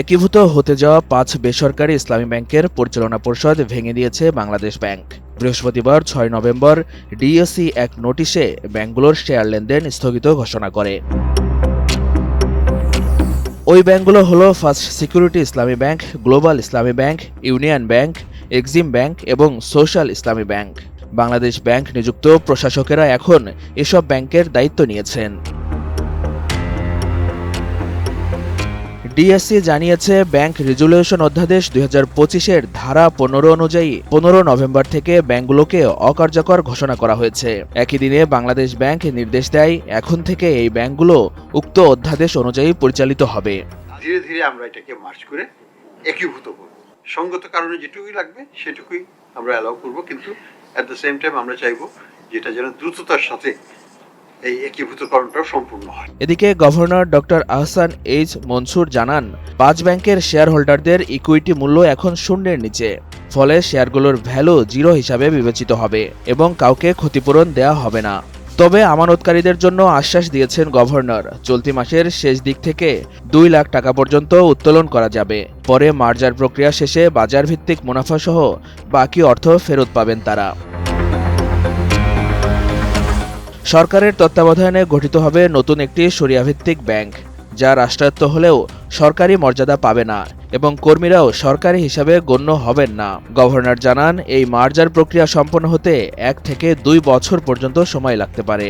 একীভূত হতে যাওয়া পাঁচ বেসরকারি ইসলামী ব্যাংকের পরিচালনা পরিষদ ভেঙে দিয়েছে বাংলাদেশ ব্যাংক। বৃহস্পতিবার ছয় নভেম্বর ডিএসি এক নোটিশে ব্যাংকগুলোর শেয়ার লেনদেন স্থগিত ঘোষণা করে। ওই ব্যাংকগুলো হলো first security Islami bank, global Islami bank, union bank, Exim bank এবং social Islami bank. Bangladesh bank নিযুক্ত প্রশাসকেরা এখন এসব ব্যাংকের দায়িত্ব নিয়েছেন। ডিএসসি জানিয়েছে, ব্যাংক রেজুলেশন অধ্যাদেশ দুই পঁচিশের ধারা পনেরো অনুযায়ী পনেরো নভেম্বর থেকে ব্যাংকগুলোকে অকার্যকর ঘোষণা করা হয়েছে। একই দিনে বাংলাদেশ ব্যাংক নির্দেশ দেয়, এখন থেকে এই ব্যাংকগুলো উক্ত অধ্যাদেশ অনুযায়ী পরিচালিত হবে। ধীরে ধীরে আমরা এটাকে মার্চ করে একীভূত করব। সঙ্গত কারণে যেটুকুই লাগবে, সেটুকুই আমরা অ্যালাউ করব, কিন্তু অ্যাট দ্য সেম টাইম আমরা চাইব যেটা যেন দ্রুততার সাথে এই একীভূতকরণটাও সম্পূর্ণ হয়। এদিকে governor doctor Ahsan H Mansur জানান, পাঁচ ব্যাংকের শেয়ার হোল্ডারদের ইকুইটি মূল্য এখন শূন্যের নিচে, ফলে শেয়ারগুলোর ভ্যালু জিরো হিসাবে বিবেচিত হবে এবং কাউকে ক্ষতিপূরণ দেওয়া হবে না। তবে আমানতকারীদের জন্য আশ্বাস দিয়েছেন গভর্নর, চলতি মাসের শেষ দিক থেকে দুই লাখ টাকা পর্যন্ত উত্তোলন করা যাবে। পরে মার্জার প্রক্রিয়া শেষে বাজার ভিত্তিক মুনাফাসহ বাকি অর্থ ফেরত পাবেন তারা। সরকারের তত্ত্বাবধানে গঠিত হবে নতুন একটি সরিয়াভিত্তিক ব্যাংক, যা রাষ্ট্রায়ত্ত হলেও সরকারি মর্যাদা পাবে না এবং কর্মীরাও সরকারি হিসাবে গণ্য হবেন না। গভর্নর জানান, এই মার্জার প্রক্রিয়া সম্পন্ন হতে এক থেকে দুই বছর পর্যন্ত সময় লাগতে পারে।